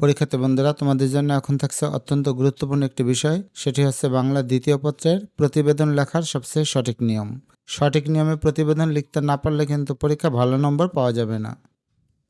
পরীক্ষার্থী বন্ধুরা, তোমাদের জন্য এখন থাকছে অত্যন্ত গুরুত্বপূর্ণ একটি বিষয়। সেটি হচ্ছে বাংলা দ্বিতীয় পত্রের প্রতিবেদন লেখার সবচেয়ে সঠিক নিয়ম। সঠিক নিয়মে প্রতিবেদন লিখতে না পারলে কিন্তু পরীক্ষা ভালো নম্বর পাওয়া যাবে না।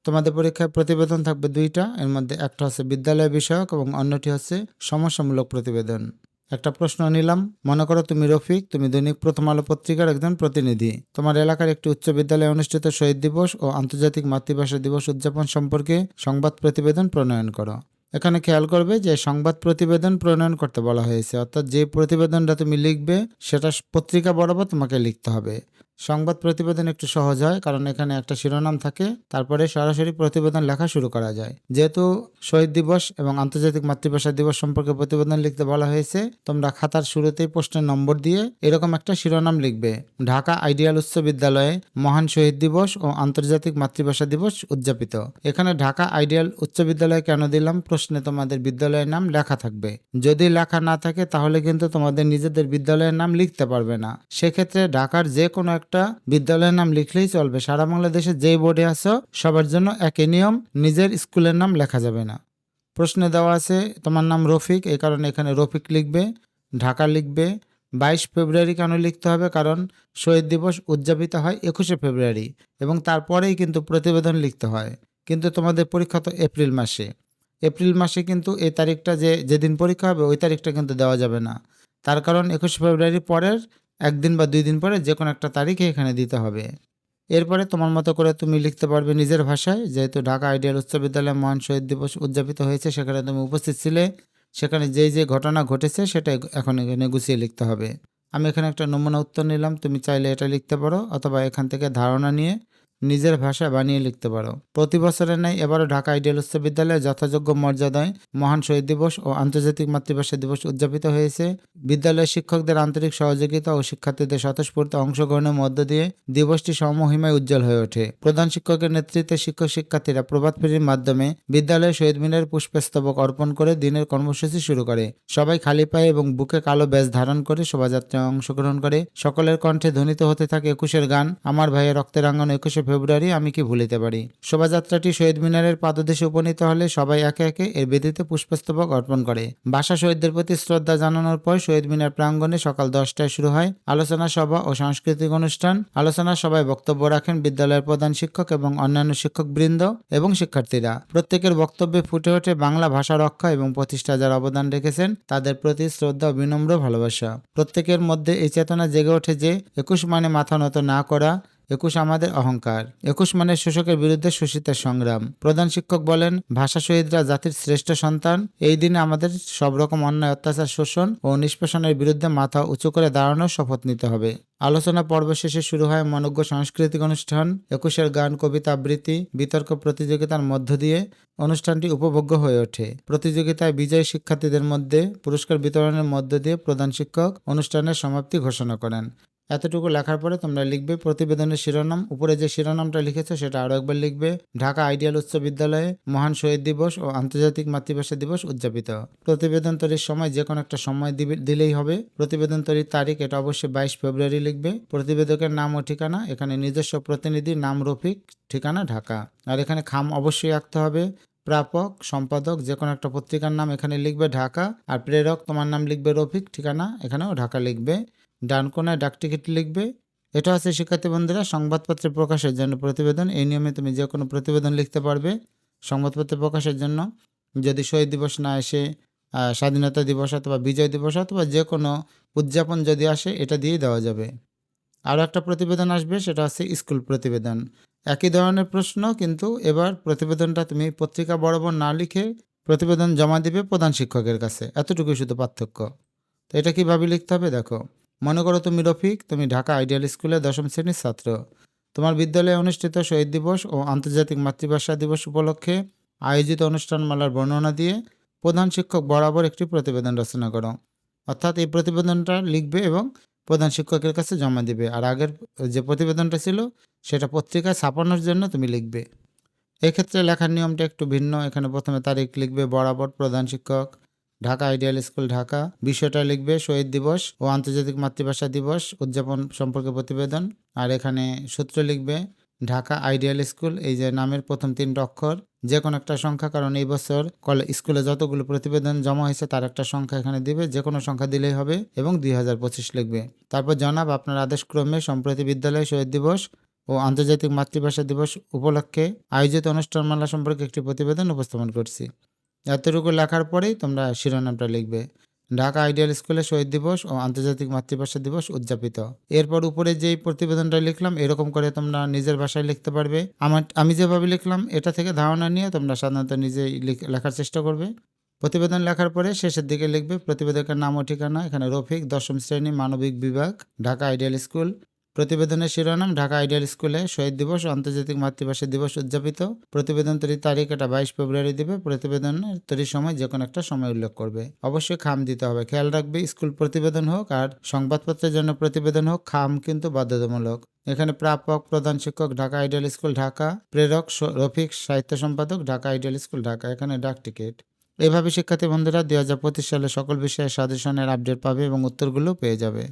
তোমাদের পরীক্ষায় প্রতিবেদন থাকবে দুইটা, এর মধ্যে একটা হচ্ছে বিদ্যালয় বিষয়ক এবং অন্যটি হচ্ছে সমস্যামূলক প্রতিবেদন। একটা প্রশ্ন নিলাম। মনে করো তুমি রফিক, তুমি দৈনিক প্রথম আলো পত্রিকার একজন প্রতিনিধি। তোমার এলাকার একটি উচ্চ বিদ্যালয়ে অনুষ্ঠিত শহীদ দিবস ও আন্তর্জাতিক মাতৃভাষা দিবস উদযাপন সম্পর্কে সংবাদ প্রতিবেদন প্রণয়ন করো। এখানে খেয়াল করবে যে সংবাদ প্রতিবেদন প্রণয়ন করতে বলা হয়েছে। অর্থাৎ যে প্রতিবেদনটা তুমি লিখবে, সেটা পত্রিকা বরাবর তোমাকে লিখতে হবে। সংবাদ প্রতিবেদন একটু সহজ হয়, কারণ এখানে একটা শিরোনাম থাকে। তারপরে সরাসরি প্রতিবেদন লেখা শুরু করা যায়। যেহেতু শহীদ দিবস এবং আন্তর্জাতিক মাতৃভাষা দিবস সম্পর্কে প্রতিবেদন লিখতে বলা হয়েছে, তোমরা খাতার শুরুতেই প্রশ্নের নম্বর দিয়ে এরকম একটা শিরোনাম লিখবে। ঢাকা আইডিয়াল উচ্চ বিদ্যালয়ে মহান শহীদ দিবস ও আন্তর্জাতিক মাতৃভাষা দিবস উদযাপিত। এখানে ঢাকা আইডিয়াল উচ্চ বিদ্যালয় কেন দিলাম? প্রশ্নে তোমাদের বিদ্যালয়ের নাম লেখা থাকবে। যদি লেখা না থাকে, তাহলে কিন্তু তোমাদের নিজেদের বিদ্যালয়ের নাম লিখতে পারবে না। সেক্ষেত্রে ঢাকার যে কোনো একটা বিদ্যালয়ের নাম লিখলেই চলবে। সারা বাংলাদেশে যেই বোর্ডে আছো, সবার জন্য একই নিয়ম, নিজের স্কুলের নাম লেখা যাবে না। প্রশ্নে দেওয়া আছে, তোমার নাম রফিক, এই কারণে এখানে রফিক লিখবে, ঢাকা লিখবে, বাইশ ফেব্রুয়ারি কেন লিখতে হবে? কারণ শহীদ দিবস উদযাপিত হয় একুশে ফেব্রুয়ারি এবং তারপরেই কিন্তু প্রতিবেদন লিখতে হয়। কিন্তু তোমাদের পরীক্ষা তো এপ্রিল মাসে। এপ্রিল মাসে কিন্তু এই তারিখটা যে, যেদিন পরীক্ষা হবে, ওই তারিখটা কিন্তু দেওয়া যাবে না। তার কারণ একুশে ফেব্রুয়ারি পরের একদিন বা দুই দিন পরে যে কোনো একটা তারিখে এখানে দিতে হবে। এরপরে তোমার মতো করে তুমি লিখতে পারবে নিজের ভাষায়, যেহেতু ঢাকা আইডিয়াল উচ্চ বিদ্যালয়ে মহান শহীদ দিবস উদযাপিত হয়েছে, সেখানে তুমি উপস্থিত ছিলে। সেখানে যেই যে ঘটনা ঘটেছে সেটা এখন এখানে গুছিয়ে লিখতে হবে। আমি এখানে একটা নমুনা উত্তর নিলাম, তুমি চাইলে এটা লিখতে পারো, অথবা এখান থেকে ধারণা নিয়ে নিজের ভাষা বানিয়ে লিখতে পারো। প্রতি বছরের ন্যায় এবারও ঢাকা আইডিয়াল উচ্চ বিদ্যালয়ে যথাযোগ্য মর্যাদায় মহান শহীদ দিবস ও আন্তর্জাতিক মাতৃভাষা দিবস উদযাপিত হয়েছে। বিদ্যালয়ের শিক্ষকদের আন্তরিক সহযোগিতা ও শিক্ষার্থীদের স্বতঃস্ফূর্ত অংশগ্রহণের মধ্য দিয়ে দিবসটি সমহিমায় উজ্জ্বল হয়ে ওঠে। প্রধান শিক্ষকের নেতৃত্বে শিক্ষক শিক্ষার্থীরা প্রভাত ফেরির মাধ্যমে বিদ্যালয়ে শহীদ মিনারের পুষ্পস্তবক অর্পণ করে দিনের কর্মসূচি শুরু করে। সবাই খালি পায়ে এবং বুকে কালো ব্যাজ ধারণ করে শোভাযাত্রায় অংশগ্রহণ করে। সকলের কণ্ঠে ধ্বনিত হতে থাকে একুশের গান, আমার ভাইয়ের রক্তের আঙ্গন একুশে ফেব্রুয়ারি আমি কি ভুলিতে পারি? শোভাযাত্রাটি শহীদ মিনারের পাদদেশে উপনীত হলে সবাই একে একে এর বেদিতে পুষ্পস্তবক অর্পণ করে। ভাষা শহীদদের প্রতি শ্রদ্ধা জানানোর পর শহীদ মিনার প্রাঙ্গণে সকাল দশটায় শুরু হয় আলোচনা সভা ও সাংস্কৃতিক অনুষ্ঠান। আলোচনা সভায় বক্তব্য রাখেন বিদ্যালয়ের প্রধান শিক্ষক এবং অন্যান্য শিক্ষকবৃন্দ এবং শিক্ষার্থীরা। প্রত্যেকের বক্তব্যে ফুটে ওঠে বাংলা ভাষা রক্ষা এবং প্রতিষ্ঠা যারা অবদান রেখেছেন, তাদের প্রতি শ্রদ্ধা ও বিনম্র ভালোবাসা। প্রত্যেকের মধ্যে এই চেতনা জেগে ওঠে যে, একুশ মানে মাথা নত না করা একুশ আমাদের অহংকার। একুশ মানে শোষকের বিরুদ্ধে শোষিতের সংগ্রাম। প্রধান শিক্ষক বলেন, ভাষা শহীদরা জাতির শ্রেষ্ঠ সন্তান। এই দিনে আমাদের সব রকম অন্যায়, অত্যাচার, শোষণ ও নিষ্পেষণের বিরুদ্ধে মাথা উঁচু করে দাঁড়ানোর শপথ নিতে হবে। আলোচনা পর্ব শেষে শুরু হয় মনজ্ঞ সাংস্কৃতিক অনুষ্ঠান। একুশের গান, কবিতা, আবৃত্তি, বিতর্ক প্রতিযোগিতার মধ্য দিয়ে অনুষ্ঠানটি উপভোগ্য হয়ে ওঠে। প্রতিযোগিতায় বিজয়ী শিক্ষার্থীদের মধ্যে পুরস্কার বিতরণের মধ্য দিয়ে প্রধান শিক্ষক অনুষ্ঠানের সমাপ্তি ঘোষণা করেন। এতটুকু লেখার পরে তোমরা লিখবে প্রতিবেদনের শিরোনাম। উপরে যে শিরোনামটা লিখেছো, সেটা আরও একবার লিখবে। ঢাকা আইডিয়াল উচ্চ বিদ্যালয়ে মহান শহীদ দিবস ও আন্তর্জাতিক মাতৃভাষা দিবস উদযাপিত। প্রতিবেদন তৈরির সময় যে কোনো একটা সময় দিলেই হবে। প্রতিবেদন তৈরির তারিখ, এটা অবশ্যই বাইশ ফেব্রুয়ারি লিখবে। প্রতিবেদকের নাম ও ঠিকানা, এখানে নিজস্ব প্রতিনিধি নাম, রফিক, ঠিকানা, ঢাকা। আর এখানে খাম অবশ্যই রাখতে হবে। প্রাপক, সম্পাদক যে কোনো একটা পত্রিকার নাম এখানে লিখবে ঢাকা, আর প্রেরক তোমার নাম লিখবে রফিক, ঠিকানা এখানেও ঢাকা লিখবে। ডান কোনায় ডাকটিকিট লিখবে। এটা হচ্ছে শিক্ষার্থী বন্ধুরা সংবাদপত্রে প্রকাশের জন্য প্রতিবেদন। এই নিয়মে তুমি যে কোনো প্রতিবেদন লিখতে পারবে সংবাদপত্রে প্রকাশের জন্য। যদি শহীদ দিবস না এসে স্বাধীনতা দিবস অথবা বিজয় দিবস অথবা যে কোনো উদযাপন যদি আসে, এটা দিয়েই দেওয়া যাবে। আরও একটা প্রতিবেদন আসবে, সেটা হচ্ছে স্কুল প্রতিবেদন। একই ধরনের প্রশ্ন, কিন্তু এবার প্রতিবেদনটা তুমি পত্রিকা বরাবর না লিখে প্রতিবেদন জমা দিবে প্রধান শিক্ষকের কাছে। এতটুকুই শুধু পার্থক্য। তো এটা কীভাবে লিখতে হবে দেখো? মনে করো তুমি রফিক, তুমি ঢাকা আইডিয়াল স্কুলে দশম শ্রেণির ছাত্র। তোমার বিদ্যালয়ে অনুষ্ঠিত শহীদ দিবস ও আন্তর্জাতিক মাতৃভাষা দিবস উপলক্ষে আয়োজিত অনুষ্ঠানমালার বর্ণনা দিয়ে প্রধান শিক্ষক বরাবর একটি প্রতিবেদন রচনা করো। অর্থাৎ এই প্রতিবেদনটা লিখবে এবং প্রধান শিক্ষকের কাছে জমা দিবে। আর আগের যে প্রতিবেদনটা ছিল, সেটা পত্রিকায় ছাপানোর জন্য তুমি লিখবে। এক্ষেত্রে লেখার নিয়মটা একটু ভিন্ন। এখানে প্রথমে তারিখ লিখবে, বরাবর প্রধান শিক্ষক, ঢাকা আইডিয়াল স্কুল ঢাকা। বিষয়টা লিখবে, শহীদ দিবস ও আন্তর্জাতিক মাতৃভাষা দিবস উদযাপন সম্পর্কে প্রতিবেদন। আর এখানে সূত্র লিখবে ঢাকা আইডিয়াল স্কুল, এই যে নামের প্রথম তিনটা অক্ষর যে কোনো একটা সংখ্যা, কারণ এই বছর কলে, স্কুলে যতগুলো প্রতিবেদন জমা হয়েছে, তার একটা সংখ্যা এখানে দিবে যে কোনো সংখ্যা দিলেই হবে এবং দুই হাজার পঁচিশ লিখবে। তারপর জনাব, আপনার আদেশক্রমে সম্প্রতি বিদ্যালয় শহীদ দিবস ও আন্তর্জাতিক মাতৃভাষা দিবস উপলক্ষে আয়োজিত অনুষ্ঠানমালা সম্পর্কে একটি প্রতিবেদন উপস্থাপন করছি। এতটুকু লেখার পরেই তোমরা শিরোনামটা লিখবে। ঢাকা আইডিয়াল স্কুলে শহীদ দিবস ও আন্তর্জাতিক মাতৃভাষা দিবস উদযাপিত। এরপর উপরে যেই প্রতিবেদনটা লিখলাম, এরকম করে তোমরা নিজের ভাষায় লিখতে পারবে। আমার, আমি যেভাবে লিখলাম, এটা থেকে ধারণা নিয়ে তোমরা সাধারণত নিজেই লিখ- লেখার চেষ্টা করবে। প্রতিবেদন লেখার পরে শেষের দিকে লিখবে, প্রতিবেদকের নাম ও ঠিকানা, এখানে রফিক, দশম শ্রেণি, মানবিক বিভাগ, ঢাকা আইডিয়াল স্কুল। প্রতিবেদনের শিরোনাম, ঢাকা আইডিয়াল স্কুলে শহীদ দিবস ও আন্তর্জাতিক মাতৃভাষা দিবস উদযাপিত। প্রতিবেদন তৈরির তারিখ এটা বাইশ ফেব্রুয়ারি দিবে। প্রতিবেদনের তৈরির সময় যে কোনো একটা সময় উল্লেখ করবে। অবশ্যই খাম দিতে হবে। খেয়াল রাখবে, স্কুল প্রতিবেদন হোক আর সংবাদপত্রের জন্য প্রতিবেদন হোক, খাম কিন্তু বাধ্যতামূলক। এখানে প্রাপক, প্রধান শিক্ষক, ঢাকা আইডিয়াল স্কুল ঢাকা, প্রেরক রফিক, সাহিত্য সম্পাদক, ঢাকা আইডিয়াল স্কুল ঢাকা, এখানে ডাক টিকিট। এভাবে শিক্ষার্থী বন্ধুরা দুই হাজার পঁচিশ সালে সকল বিষয়ে সাজেশনের আপডেট পাবে এবং উত্তরগুলো পেয়ে যাবে।